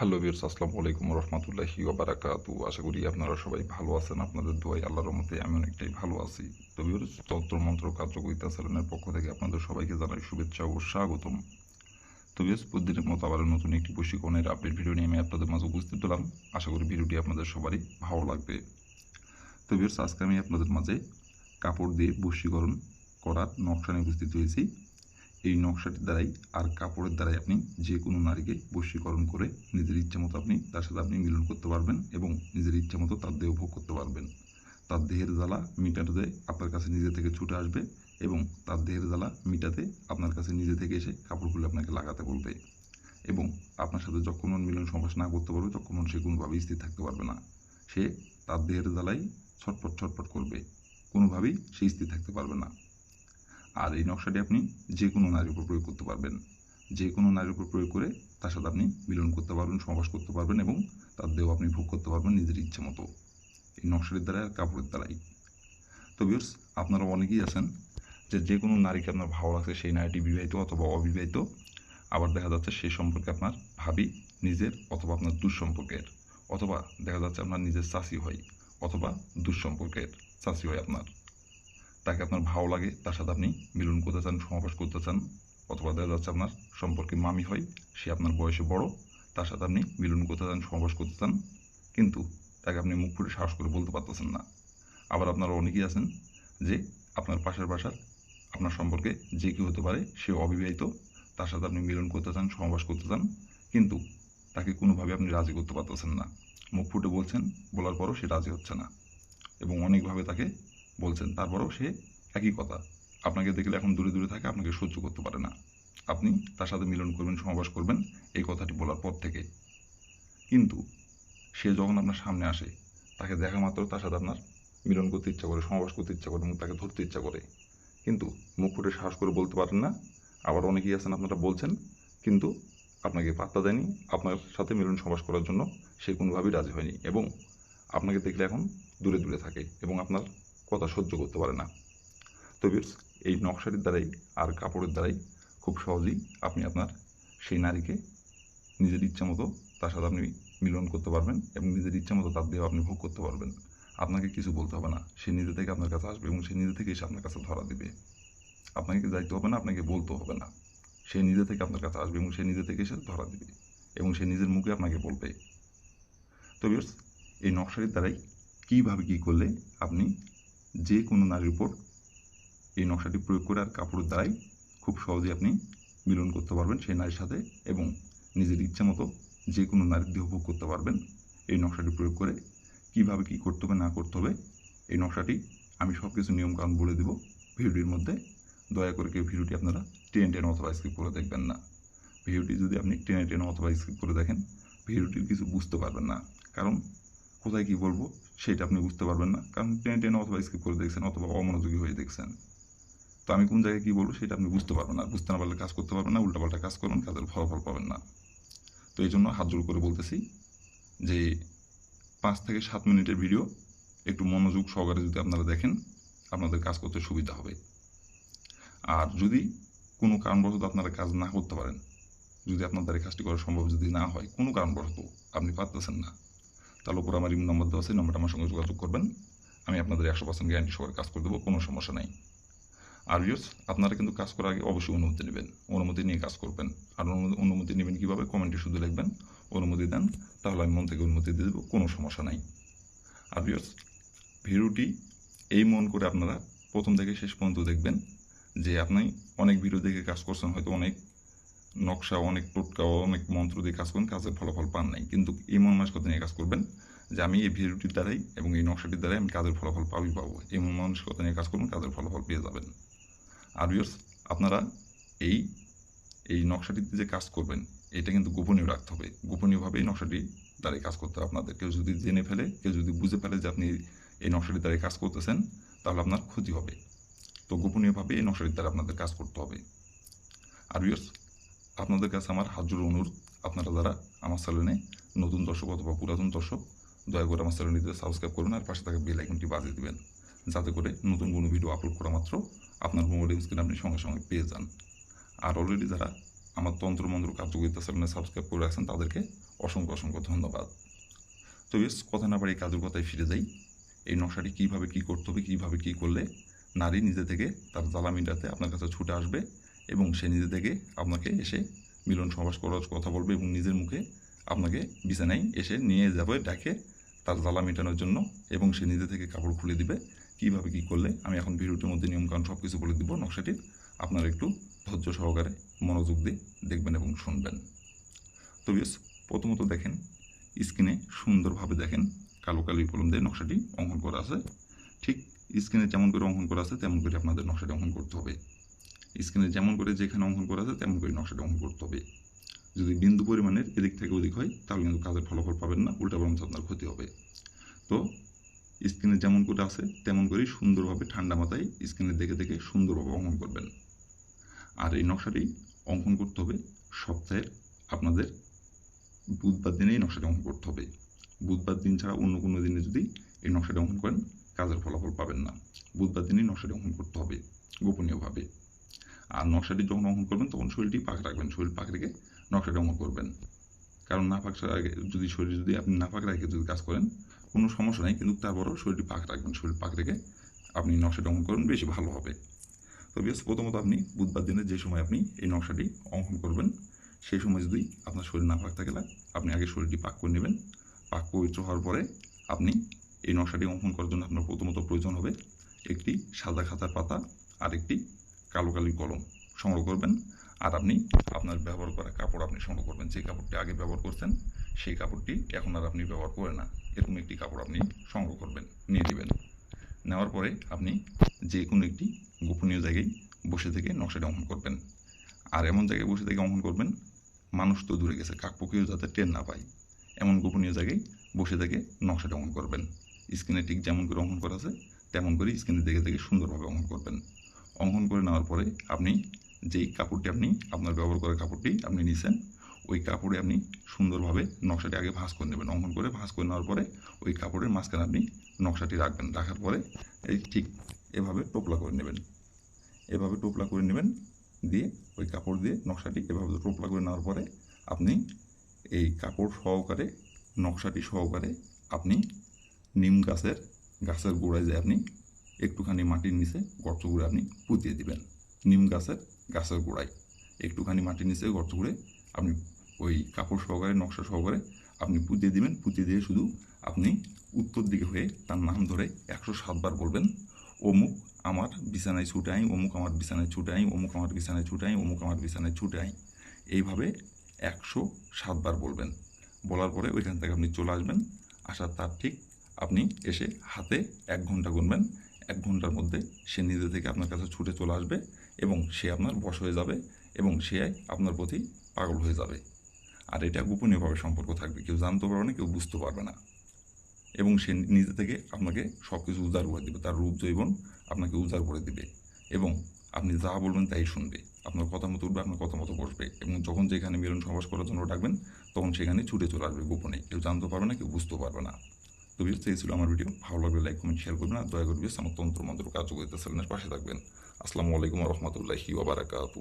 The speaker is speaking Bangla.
হ্যালো বিয়ার্স আসসালামু আলাইকুম রহমতুল্লাহি ওবারাকাতু আশা করি আপনারা সবাই ভালো আছেন, আপনাদের দোয়াই আল্লাহর রহমতে আমি অনেকটাই ভালো আছি। তো বিয়ার্স তন্ত্র মন্ত্র, কার্যকরিতা চ্যানেলের পক্ষ থেকে আপনাদের সবাইকে জানাই শুভেচ্ছা ও স্বাগতম। তো বিয়ার্স প্রতিদিনের মতো আবার নতুন একটি প্রশিক্ষণের আপডেট ভিডিও নিয়ে আমি আপনাদের মাঝে উপস্থিত হলাম। আশা করি ভিডিওটি আপনাদের সবারই ভালো লাগবে। তো বিয়ার্স আজকে আমি আপনাদের মাঝে কাপড় দিয়ে বশীকরণ করার নকশা নিয়ে উপস্থিত হয়েছি। এই নকশাটির দ্বারাই আর কাপড়ের দ্বারাই আপনি যে কোনো নারীকে বশীকরণ করে নিজের ইচ্ছা মতো আপনি তার সাথে আপনি মিলন করতে পারবেন এবং নিজের ইচ্ছা মতো তার দেহ ভোগ করতে পারবেন। তার দেহের জ্বালা মিটাতে আপনার কাছে নিজে থেকে ছুটে আসবে এবং তার দেহের জ্বালা মিটাতে আপনার কাছে নিজে থেকে এসে কাপড়গুলো আপনাকে লাগাতে বলবে এবং আপনার সাথে যখন মিলন সমাস না করতে পারবে, তখন সে কোনোভাবেই স্থির থাকতে পারবে না। সে তার দেহের জ্বালাই ছটপট ছটপট করবে। কোনোভাবেই সে স্থির থাকতে পারবে না। আর এই নকশাটি আপনি যে কোনো নারীর উপর প্রয়োগ করতে পারবেন। যে কোনো নারীর উপর প্রয়োগ করে তার সাথে আপনি মিলন করতে পারবেন সমাবাস করতে পারবেন এবং তার দেহ আপনি ভোগ করতে পারবেন নিজের ইচ্ছে মতো। এই নকশাটির দ্বারা আর কাপড়ের দ্বারাই। তো বিয়ার্স আপনারা অনেকেই আছেন যে যে কোনো নারীকে আপনার ভালো লাগছে সেই নারীটি বিবাহিত অথবা অবিবাহিত। আবার দেখা যাচ্ছে সেই সম্পর্কে আপনার ভাবি নিজের অথবা আপনার দুঃসম্পর্কের। অথবা দেখা যাচ্ছে আপনার নিজের চাষি হয় অথবা দুঃসম্পর্কের চাষি হয় আপনার। তাকে আপনার ভালো লাগে, তার সাথে আপনি মিলন করতে চান, সমাবেশ করতে চান, অথবা দেখা যাচ্ছে আপনার সম্পর্কে মামি হয়, সে আপনার বয়সে বড়, তার সাথে আপনি মিলন করতে চান, সমাবেশ করতে চান, কিন্তু তাকে আপনি মুখ ফুটে সাহস করে বলতে পারতেছেন না। আবার আপনারা অনেকেই আছেন যে আপনার পাশের বাসার, আপনার সম্পর্কে যে কেউ হতে পারে সে অবিবাহিত, তার সাথে আপনি মিলন করতে চান, সমাবেশ করতে চান, কিন্তু তাকে কোনোভাবে আপনি রাজি করতে পারতেছেন না। মুখ ফুটে বলছেন, বলার পরও সে রাজি হচ্ছে না। এবং অনেকভাবে তাকে বলছেন। তারপরেও সে একই কথা। আপনাকে দেখলে এখন দূরে দূরে থাকে, আপনাকে সহ্য করতে পারে না। আপনি তার সাথে মিলন করবেন, সমাবেশ করবেন, এই কথাটি বলার পর থেকে। কিন্তু সে যখন আপনার সামনে আসে, তাকে দেখা মাত্র তার সাথে আপনার মিলন করতে ইচ্ছা করে, সমাবেশ করতে ইচ্ছা করে এবং তাকে ধরতে ইচ্ছা করে। কিন্তু মুখ ফুটে সাহস করে বলতে পারেন না। আবার অনেকেই আছেন আপনারা বলছেন, কিন্তু আপনাকে পাত্তা দেয়নি। আপনার সাথে মিলন সমাবেশ করার জন্য সে কোনোভাবেই রাজি হয়নি। এবং আপনাকে দেখলে এখন দূরে দূরে থাকে এবং আপনার কথা সহ্য করতে পারে না। তো এই নকশাটির দ্বারাই আর কাপড়ের দ্বারাই খুব সহজেই আপনি আপনার সেই নারীকে নিজের ইচ্ছা মতো তার সাথে আপনি মিলন করতে পারবেন এবং নিজের ইচ্ছা মতো তার দেহ আপনি ভোগ করতে পারবেন। আপনাকে কিছু বলতে হবে না। সে নিজে থেকে আপনার কাছে আসবে এবং সে নিজে থেকে এসে আপনার কাছে ধরা দিবে। আপনাকে যাইতে হবে না? আপনাকে বলতে হবে না। সে নিজে থেকে আপনার কাছে আসবে এবং সে নিজে থেকে এসে ধরা দিবে এবং সে নিজের মুখে আপনাকে বলবে। তো এই নকশাটির দ্বারাই কীভাবে কী করলে আপনি যে কোনো নারীর উপর এই নকশাটি প্রয়োগ করে আর কাপড়ের দ্বারাই খুব সহজে আপনি মিলন করতে পারবেন সেই নারীর সাথে এবং নিজের ইচ্ছে মতো যে কোনো নারীর দেহ ভোগ করতে পারবেন। এই নকশাটি প্রয়োগ করে কীভাবে কি করতে হবে, না করতে হবে, এই নকশাটি আমি সব কিছু নিয়মকানুন বলে দেব। ভিডিওটির মধ্যে দয়া করে কেউ ভিডিওটি আপনারা টেন টেন অথবা স্কিপ করে দেখবেন না। ভিডিওটি যদি আপনি টেনে টেনে অথবা স্কিপ করে দেখেন, ভিডিওটির কিছু বুঝতে পারবেন না। কারণ কোথায় কী বলব, সেটা আপনি বুঝতে পারবেন না। কারণ টেনে টেনে অথবা স্কিপ করে দেখছেন অথবা অমনোযোগী হয়ে দেখছেন। তো আমি কোন জায়গায় কী বলব, সেটা আপনি বুঝতে পারবেন না। বুঝতে না পারলে কাজ করতে পারবেন না, উল্টাপাল্টা কাজ করবেন, কাজের ফলাফল পাবেন না। তো এই জন্য হাত জোর করে বলতেছি যে, পাঁচ থেকে সাত মিনিটের ভিডিও একটু মনোযোগ সহকারে যদি আপনারা দেখেন, আপনাদের কাজ করতে সুবিধা হবে। আর যদি কোনো কারণবশত আপনারা কাজ না করতে পারেন, যদি আপনাদের এই কাজটি করা সম্ভব যদি না হয়, কোনো কারণবশত আপনি পারতেছেন না তাহলে উপর আমার ইমেল নম্বর দেওয়া আছে নম্বরটা আমার সঙ্গে যোগাযোগ করবেন। আমি আপনাদের একশো পার্সেন্ট গ্যারান্টি সহকারে কাজ করে দেবো, কোনো সমস্যা নেই। আর ভিউর্স আপনারা কিন্তু কাজ করার আগে অবশ্যই অনুমতি নেবেন, অনুমতি নিয়ে কাজ করবেন। আর অনুমতি- নেবেন কীভাবে? কমেন্টে শুধু লিখবেন, অনুমতি দেন, তাহলে আমি মন থেকে অনুমতি দিয়ে দেবো, কোনো সমস্যা নাই। আর ভিউর্স ভিডিওটি এই মন করে আপনারা প্রথম থেকে শেষ পর্যন্ত দেখবেন, যে আপনি অনেক ভিডিও দেখে কাজ করছেন, হয়তো অনেক নকশা, অনেক টোটকা, অনেক মন্ত্র দিয়ে কাজ করেন, কাজের ফলাফল পান নাই। কিন্তু এই মন মানসিকতা নিয়ে কাজ করবেন যে আমি এই ভিডিওটির দ্বারাই এবং এই নকশাটির দ্বারাই আমি কাজের ফলাফল পাবই পাবো। এই মন মানসিকতা নিয়ে কাজ করবেন কাজের ফলাফল পেয়ে যাবেন। আর ভিউয়ার্স আপনারা এই এই নকশাটিতে যে কাজ করবেন, এটা কিন্তু গোপনীয় রাখতে হবে। গোপনীয়ভাবে এই নকশাটি দ্বারাই কাজ করতে হবে আপনাদের। কেউ যদি জেনে ফেলে, কেউ যদি বুঝে ফেলে যে আপনি এই নকশাটির দ্বারাই কাজ করতেছেন, তাহলে আপনার ক্ষতি হবে। তো গোপনীয়ভাবে এই নকশাটির দ্বারা আপনাদের কাজ করতে হবে। আর ভিউয়ার্স আপনাদের কাছে আমার হাজুর অনুরোধ, আপনারা যারা আমার চ্যানেলে নতুন দর্শক অথবা পুরাতন দর্শক, দয়া করে আমার চ্যানেলটিতে সাবস্ক্রাইব করুন আর পাশে থাকা বেল আইকনটি বাজিয়ে দেবেন, যাতে করে নতুন কোনো ভিডিও আপলোড করা মাত্র আপনার মোবাইল স্ক্রিনে আপনি সঙ্গে সঙ্গে পেয়ে যান। আর অলরেডি যারা আমার তন্ত্র মন্ত্র কার্যকরিতা চ্যানেলে সাবস্ক্রাইব করে রাখছেন, তাদেরকে অসংখ্য অসংখ্য ধন্যবাদ। তো বেশ, কথা না পারি কাজের কথায় ফিরে যাই। এই নকশাটি কীভাবে কী করতে হবে, কীভাবে কী করলে নারী নিজে থেকে তার জ্বালা মিটাতে আপনার কাছে ছুটে আসবে এবং সে নিজে থেকে আপনাকে এসে মিলন সমাস করার কথা বলবে এবং নিজের মুখে আপনাকে বিছানায় এসে নিয়ে যাবে, ডাকে তার জ্বালা মেটানোর জন্য এবং সে নিজে থেকে কাপড় খুলে দিবে। কীভাবে কী করলে? আমি এখন ভিডিওটির মধ্যে নিয়মকানুন সব কিছু বলে দিব। নকশাটির আপনারা একটু ধৈর্য সহকারে মনোযোগ দিয়ে দেখবেন এবং শুনবেন। তো প্রথমত দেখেন, স্ক্রিনে সুন্দরভাবে দেখেন কালো কালি কলম দিয়ে নকশাটি অঙ্কন করা আছে। ঠিক স্ক্রিনে যেমন করে অঙ্কন করা আছে, তেমন করে আপনাদের নকশাটি অঙ্কন করতে হবে। স্ক্রিনে যেমন করে যেখানে অঙ্কন করা আছে, তেমন করে নকশাটি অঙ্কন করতে হবে। যদি বিন্দু পরিমাণের এদিক থেকে ওদিক হয়, তাহলে কিন্তু কাজের ফলাফল পাবেন না, উল্টা বরঞ্চ আপনার ক্ষতি হবে। তো, স্ক্রিনে যেমন করে আছে, তেমন করেই সুন্দরভাবে ঠান্ডা মাথায় স্ক্রিনে দেখে দেখে সুন্দরভাবে অঙ্কন করবেন। আর এই নকশাটি অঙ্কন করতে হবে সপ্তাহের, আপনাদের বুধবার দিনে এই নকশাটি অঙ্কন করতে হবে। বুধবার দিন ছাড়া অন্য কোনো দিনে যদি এই নকশাটি অঙ্কন করেন, কাজের ফলাফল পাবেন না। বুধবার দিনই নকশাটি অঙ্কন করতে হবে, গোপনীয়ভাবে। আর নকশাটি যখন অঙ্কন করবেন, তখন শরীরটি পাক রাখবেন। শরীর পাক রেখে নকশাটি অঙ্কন করবেন। কারণ না পাক আগে যদি শরীর যদি আপনি না পাক রেখে যদি কাজ করেন, কোনো সমস্যা নেই, কিন্তু তারপরেও শরীরটি পাক রাখবেন। শরীর পাক রেখে আপনি নকশাটি অঙ্কন করবেন, বেশি ভালো হবে। তো বেশ প্রথমত আপনি বুধবার দিনে যে সময় আপনি এই নকশাটি অঙ্কন করবেন সেই সময় যদি আপনার শরীর না পাক থাকে আপনি আগে শরীরটি পাক করে নেবেন। পাক পবিত্র হওয়ার পরে আপনি এই নকশাটি অঙ্কন করার জন্য আপনার প্রথমত প্রয়োজন হবে একটি সাদা খাতার পাতা আর একটি কালো কালি কলম সংগ্রহ করবেন। আর আপনি আপনার ব্যবহার করা কাপড় আপনি সংগ্রহ করবেন। যে কাপড়টি আগে ব্যবহার করছেন সেই কাপড়টি এখন আর আপনি ব্যবহার করেন না। এরকম একটি কাপড় আপনি সংগ্রহ করবেন, নিয়ে নেবেন। নেওয়ার পরে আপনি যে কোনো একটি গোপনীয় জায়গায় বসে থেকে নকশাটি অঙ্কন করবেন। আর এমন জায়গায় বসে থেকে অঙ্কন করবেন, মানুষ তো দূরে গেছে কাকপক্ষীয় যাতে টের না পায়। এমন গোপনীয় জায়গায় বসে থেকে নকশাটি অঙ্কন করবেন। স্ক্রিনে ঠিক যেমন করে অঙ্কন করা আছে, তেমন করে স্ক্রিনে দেখে দেখে সুন্দরভাবে অঙ্কন করবেন। অঙ্কন করে নেওয়ার পরে আপনি যেই কাপড়টি আপনি আপনার ব্যবহার করা কাপড়টি আপনি নিছেন, ওই কাপড়ে আপনি সুন্দরভাবে নকশাটি আগে ভাঁজ করে নেবেন। অঙ্কন করে ভাঁজ করে নেওয়ার পরে ওই কাপড়ের মাঝখানে আপনি নকশাটি রাখবেন। রাখার পরে এই ঠিক এভাবে টোপলা করে নেবেন। এভাবে টোপলা করে নেবেন, দিয়ে ওই কাপড় দিয়ে নকশাটি এভাবে টোপলা করে নেওয়ার পরে আপনি এই কাপড় সহকারে, নকশাটি সহকারে আপনি নিম গাছের গাছের গোড়ায় যে আপনি একটুখানি মাটির নিচে গর্ত করে আপনি পুঁতিয়ে দিবেন। নিম গাছের গাছের গোড়ায়। একটুখানি মাটির নিচে গর্ত করে আপনি ওই কাপড় সহকারে, নকশা সহকারে আপনি পুঁতিয়ে দিবেন। পুঁতিয়ে দিয়ে শুধু আপনি উত্তর দিকে হয়ে তার নাম ধরে একশো সাতবার বলবেন, অমুক আমার বিছানায় ছুটাই অমুক আমার বিছানায় ছুটাই অমুক আমার বিছানায় ছুটে আই অমুক আমার বিছানায় ছুটে আই এইভাবে একশো সাতবার বলবেন। বলার পরে ওইখান থেকে আপনি চলে আসবেন। আসার তার ঠিক আপনি এসে হাতে এক ঘণ্টা গুনবেন। এক ঘণ্টার মধ্যে সে নিজে থেকে আপনার কাছে ছুটে চলে আসবে এবং সে আপনার বশ হয়ে যাবে এবং সে আপনার প্রতি পাগল হয়ে যাবে। আর এটা গোপনীয়ভাবে সম্পর্ক থাকবে। কেউ জানতে পারবে না, কেউ বুঝতে পারবে না। এবং সে নিজে থেকে আপনাকে সব কিছু উজাড় করে দেবে। তার রূপ জৈবন আপনাকে উজাড় করে দেবে এবং আপনি যা বলবেন তাই শুনবে। আপনার কথা মতো উঠবে, আপনার কথা মতো বসবে এবং যখন যেখানে মিলন সমাস করার জন্য ডাকবেন, তখন সেখানে ছুটে চলে আসবে গোপনে। কেউ জানতে পারবে না, কেউ বুঝতেও পারবে না। তো বিশেষ এই ছিল আমার ভিডিও, ভালো লাগবে লাইক কমেন্ট শেয়ার করবেন আর দয়া করবে আমার তন্ত্র মন্ত্র কার্যকরিতা চ্যানেলের পাশে থাকবেন। আসসালামু আলাইকুম রহমতুল্লাহি ওবারাকাতু